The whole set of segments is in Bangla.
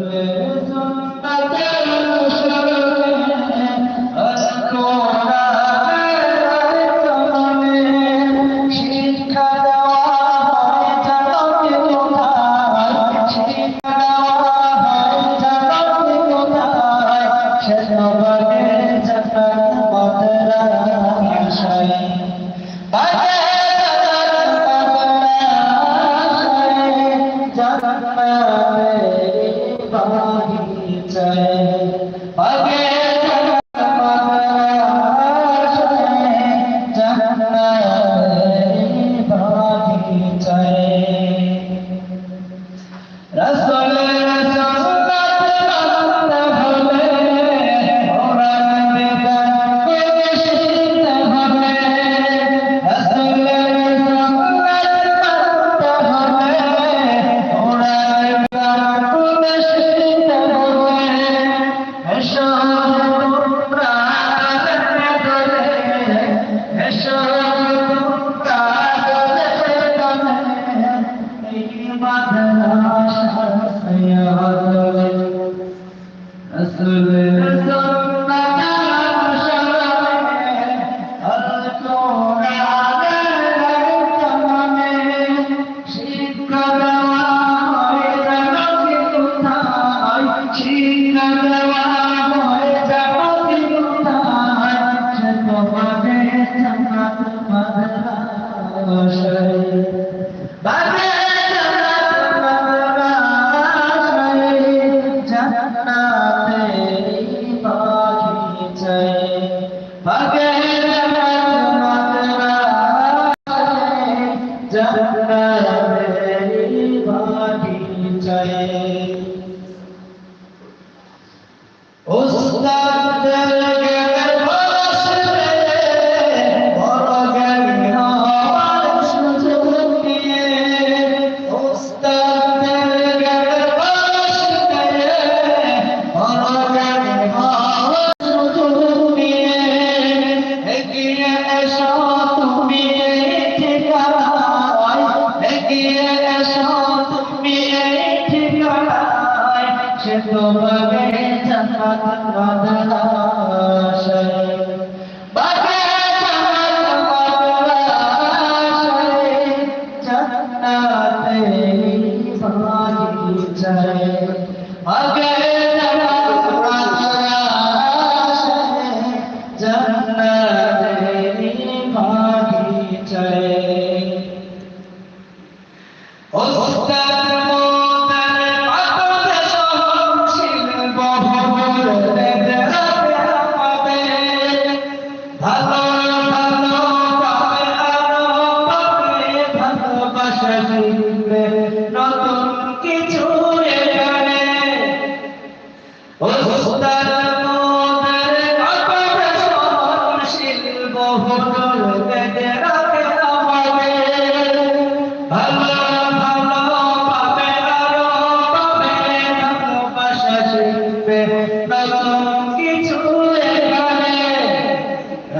There is one, but there is مادھا ستار سياد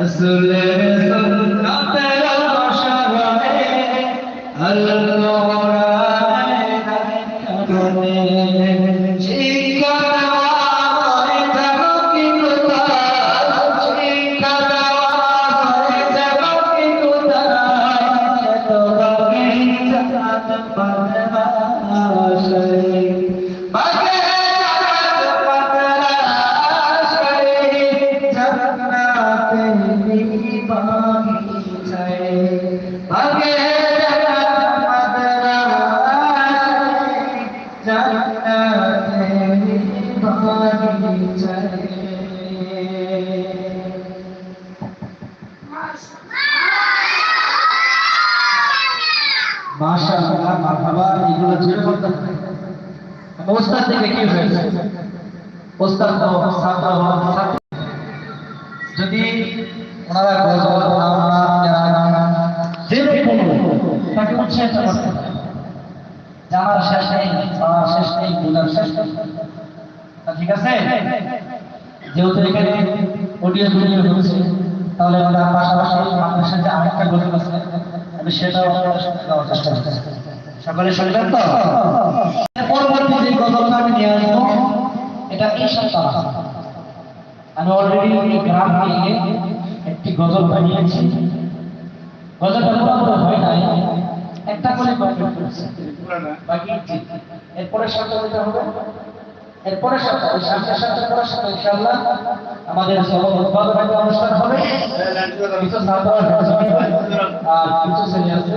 Hazrat এগুলো হবে ওস্তাদ থেকে কি হয়েছে ওস্তাদ যদি ওনারা গজল যে কোনো তাকে উৎসাহিত করতে জানার শেষ নেই শেষ নেই বোঝার শেষ ঠিক আছে? যেহেতু এখানে অডিও ভিডিও হচ্ছে, তাহলে আমরা পাশাপাশি আপনার সাথে আরেকটা গজল আছে, আমি সেটাও আপনাদের সাথে দেওয়ার চেষ্টা করছি। সকলে শুনবেন তো? পরবর্তী যে গজলটা আমি নিয়ে আসব, এটা এই সপ্তাহ। আমি অলরেডি গ্রাম থেকে একটি গজল বানিয়েছি। গজলটা হয় নাই, একটা করে বাকি এরপরে সামনের পরের আমাদের অনুষ্ঠান হবে। কিছু আর কিছু ছেলে আছে।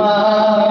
my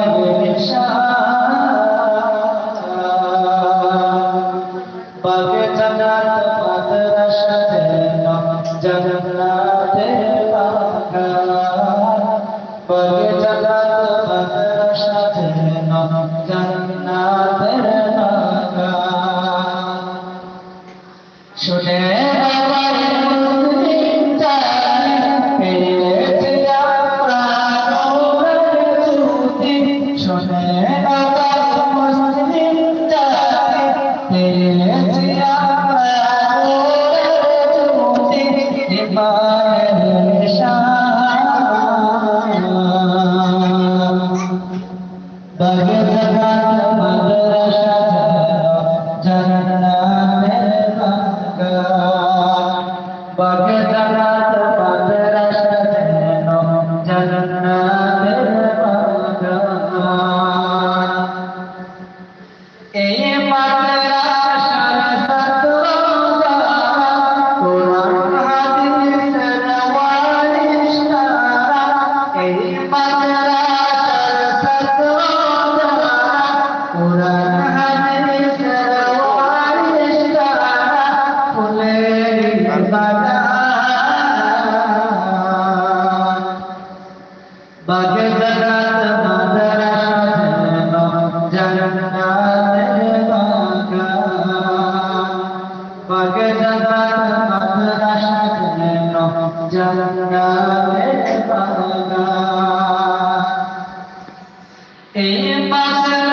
এই মাদ্রাসার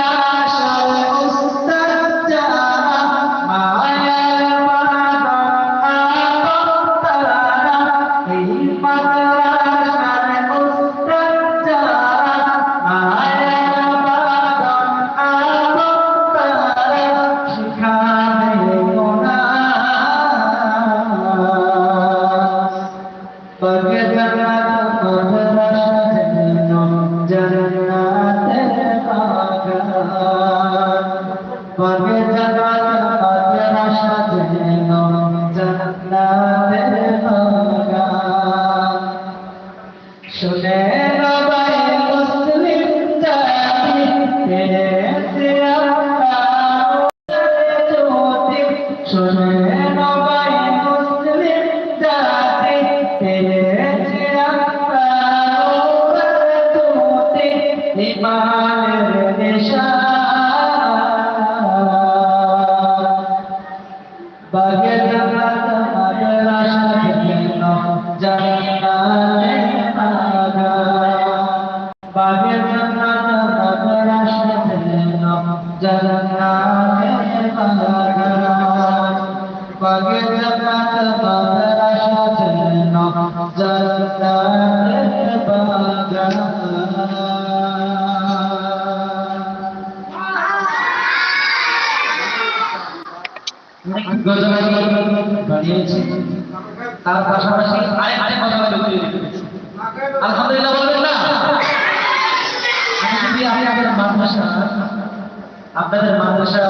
আপনাদের মাদ্রাসা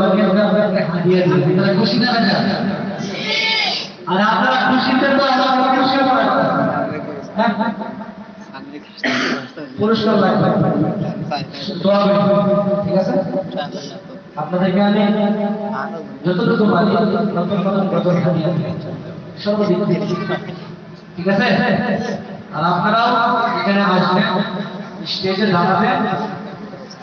বানিয়ে ওকে আপনাকে হাতিয়ে দিই। তাহলে খুশি না বেজা আর আপনারা খুশিতে তো আমার খুশি হ্যাঁ পুরস্কার লাগবে। ঠিক আছে? আপনাদেরকে আমি যতটুকু পারি হারিয়ে সর্বদিক ঠিক আছে? আর আপনারাও এখানে আসবেন। স্টেজে দাঁড়াবেন।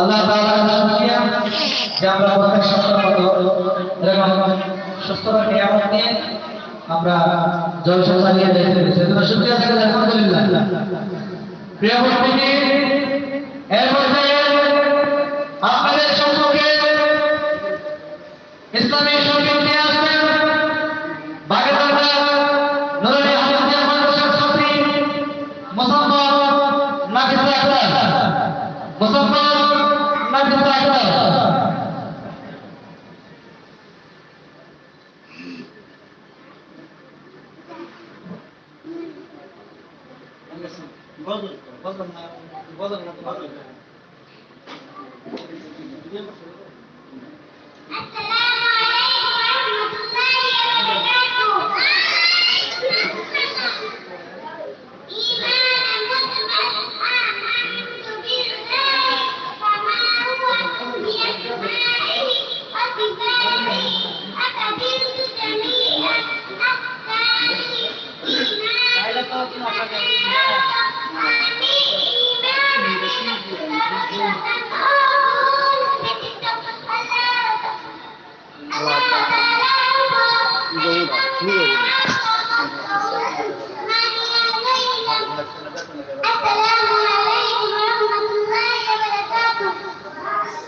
আল্লাহ যে আমরা প্রত্যেক সপ্তাহ সুস্থতা নিয়ামত নিয়ে আমরা জলসা চালিয়ে দেখতে পেরেছি শুকরিয়া থাকলে আলহামদুলিল্লাহ। প্রিয় উপস্থিতি এর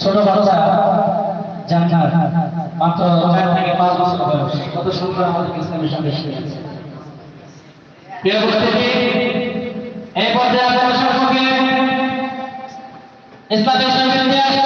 ছোট বাচ্চা জান্নাত মাত্র থেকে পাঁচ বছর বয়স। কত সুন্দর আমাদের ইসলামের সঙ্গে ইসলামের সঙ্গে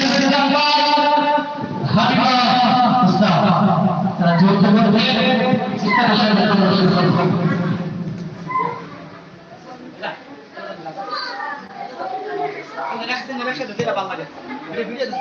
ada bang ada duitnya tuh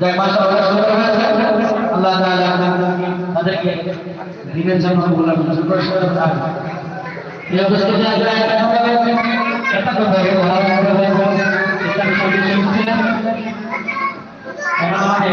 দেখ মাসা অনেক সুন্দর হয়েছে। আল্লাহ তাআলা তাদেরকে দিনের জন্য বললাম সুন্দর সুন্দর থাকবে এই উপস্থিতি আজকে একটা কথা বলছি একটা কথা বলব ভালো করে বলব এটা সবই শুনছিলেন এখন আমাদের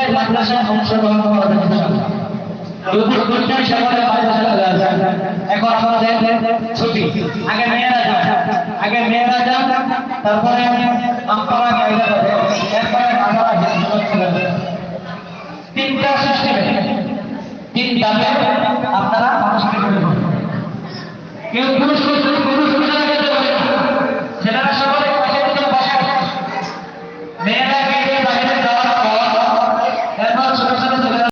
অংশগ্রহণ তিনটা আপনারা কেউ পুরুষ পুরুষ পুরুষ সেটা সবাই